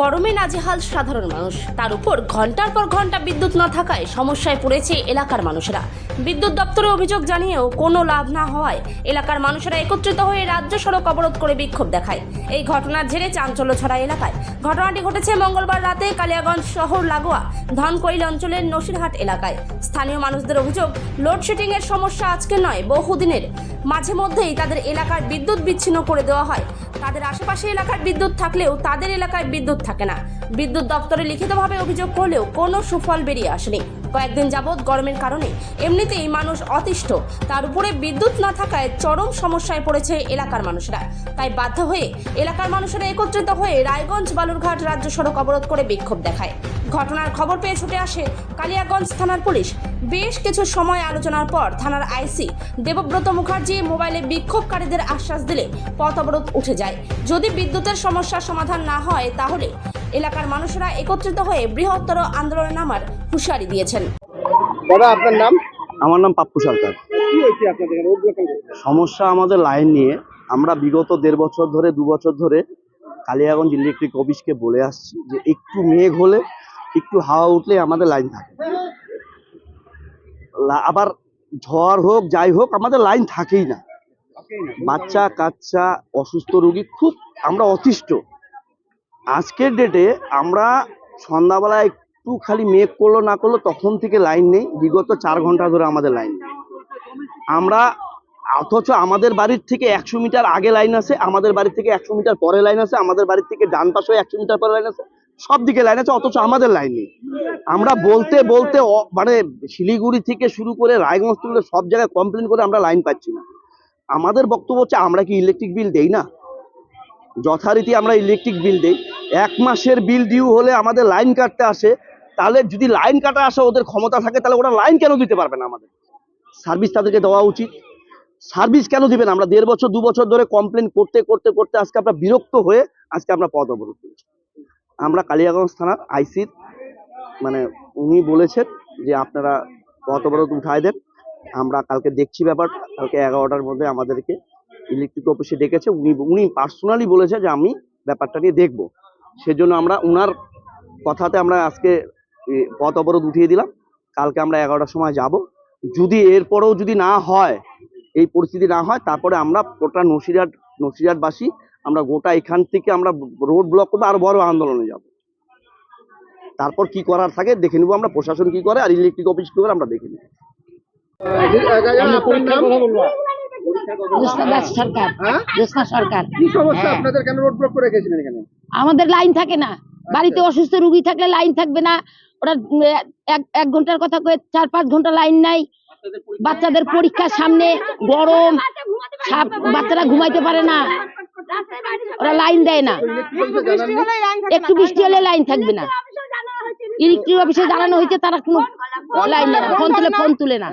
গরমে নাজেহাল সাধারণ মানুষ। তার উপর ঘণ্টার পর ঘণ্টা বিদ্যুৎ না থাকায় সমস্যায় পড়েছে এলাকার মানুষেরা। বিদ্যুৎ দপ্তরে অভিযোগ জানিয়েও কোনো লাভ না হওয়ায় এলাকার মানুষেরা একত্রিত হয়ে রাজ্য সড়ক অবরোধ করে বিক্ষোভ দেখায়। এই ঘটনার জেরে চাঞ্চল্য ছড়া এলাকায়। ঘটনাটি ঘটেছে মঙ্গলবার রাতে কালিয়াগঞ্জ শহর লাগোয়া ধনকৈল অঞ্চলের নসিরহাট এলাকায়। স্থানীয় মানুষদের অভিযোগ লোডশেডিং এর সমস্যা আজকে নয়, বহুদিনের। মাঝে মধ্যেই তাদের এলাকার বিদ্যুৎ বিচ্ছিন্ন করে দেওয়া হয়। তাদের আশেপাশে এলাকার বিদ্যুৎ থাকলেও তাদের এলাকায় বিদ্যুৎ থাকে না। বিদ্যুৎ দপ্তরে লিখিতভাবে অভিযোগ করলেও কোনো সুফল বেরিয়ে আসেনি। কয়েকদিন যাবৎ গরমের কারণে এমনিতেই মানুষ অতিষ্ঠ। তার উপরে বিদ্যুৎ না থাকায় চরম সমস্যায় পড়েছে এলাকার মানুষরা। তাই বাধ্য হয়ে এলাকার মানুষেরা একত্রিত হয়ে রায়গঞ্জ, বালুরঘাট রাজ্য সড়ক অবরোধ করে বিক্ষোভ দেখায়। ঘটনার খবর পেয়ে ছুটে আসে কালিয়াগঞ্জ থানার পুলিশ। বেশ কিছু সময় আলোচনার পর থানার আইসি দেবব্রত মুখার্জি মোবাইলে বিক্ষোভকারীদের আশ্বাস দিলে পথ অবরোধ উঠে যায়। যদি বিদ্যুতের সমস্যার সমাধান না হয় তাহলে এলাকার মানুষেরা একত্রিত হয়ে বৃহত্তর আন্দোলনে নামার হুঁশিয়ারি দিয়েছেন। দাদা আপনার নাম? আমার নাম পাপ্পু সরকার। সমস্যা আমাদের লাইন নিয়ে আমরা বিগত দেড় বছর ধরে দু বছর ধরে কালিয়াগঞ্জ ইলেকট্রিক অফিসকে বলে আসছি যে একটু মেঘ হলে একটু হাওয়া উঠলে আমাদের লাইন থাকে। আবার ঝড় হোক যাই হোক আমাদের লাইন থাকেই না। বাচ্চা কাচ্চা অসুস্থ রোগী খুব আমরা অতিষ্ঠ। আজকের ডেটে আমরা সন্ধ্যাবেলা একটু খালি মেঘ করল, না করল, তখন থেকে লাইন নেই। বিগত চার ঘণ্টা ধরে আমাদের লাইন নেই। আমরা অথচ আমাদের বাড়ির থেকে একশো মিটার আগে লাইন আছে, আমাদের বাড়ির থেকে একশো মিটার পরে লাইন আছে, আমাদের বাড়ির থেকে ডান পাশে একশো মিটার পরে লাইন আছে, সব দিকে লাইন আছে, অথচ আমাদের লাইন নেই। আমরা বলতে বলতে মানে শিলিগুড়ি থেকে শুরু করে রায়গঞ্জ থেকে সব জায়গায় কমপ্লেন করে আমরা লাইন পাচ্ছি না। আমাদের বক্তব্য হচ্ছে, আমরা কি ইলেকট্রিক বিল দেই না? যথারীতি আমরা ইলেকট্রিক বিল দিই। এক মাসের বিল ডিউ হলে আমাদের লাইন কাটতে আসে। তাহলে যদি লাইন কাটা আসে, ওদের ক্ষমতা থাকে, তাহলে ওরা লাইন কেন দিতে পারবে না আমাদের? সার্ভিস তাদেরকে দেওয়া উচিত। সার্ভিস কেন দিবেন আমরা দেড় বছর, দু বছর ধরে কমপ্লেন করতে করতে করতে আজকে আমরা বিরক্ত হয়ে আজকে আমরা পদ অবরোধ করেছি। আমরা কালিয়াগঞ্জ থানার আইসির মানে উনি বলেছেন যে আপনারা পথ অবরোধ উঠায় দেন। আমরা কালকে দেখছি ব্যাপার, কালকে এগারোটার মধ্যে আমাদেরকে ইলেকট্রিক অফিসে ডেকেছে উনি উনি পার্সোনালি বলেছে যে আমি ব্যাপারটা নিয়ে দেখব। সেজন্য আমরা উনার কথাতে আমরা আজকে পথ অবরোধ উঠিয়ে দিলাম। কালকে আমরা এগারোটার সময় যাব। যদি এরপরেও যদি না হয় এই পরিস্থিতি না হয় তারপরে আমরা গোটা নসিরহাট নসিরহাটবাসী আমরা গোটা এখান থেকে আমরা রোড ব্লক করব আরও বড় আন্দোলনে যাব। তারপর কি করার থাকে দেখে নিবো আমরা প্রশাসন কি করে আর ইলেকট্রিক অফিস কি করে আমরা দেখে নিবো আপনার নাম জ্যোৎস্না দাস সরকার হ্যাঁ? সরকার। কি সমস্যা। আপনাদের কেন রোড ব্লক করে রেখেছিলেন এখানে? আমাদের লাইন থাকে না। বাড়িতে অসুস্থ রুগী থাকলে লাইন থাকবে না। ওরা এক এক ঘণ্টার কথা কয়ে চার পাঁচ ঘণ্টা লাইন নাই। বাচ্চাদের পরীক্ষার সামনে গরম সাপ বাচ্চারা ঘুমাইতে পারে না। ওরা লাইন দেয় না। ইলেকট্রিক অফিসে একটু বৃষ্টি হলে লাইন থাকবে না। ইলেকট্রিক অফিসে জানানো হয়েছে তারা কোনো লাইন না। ফোন তুলে ফোন তুলে না।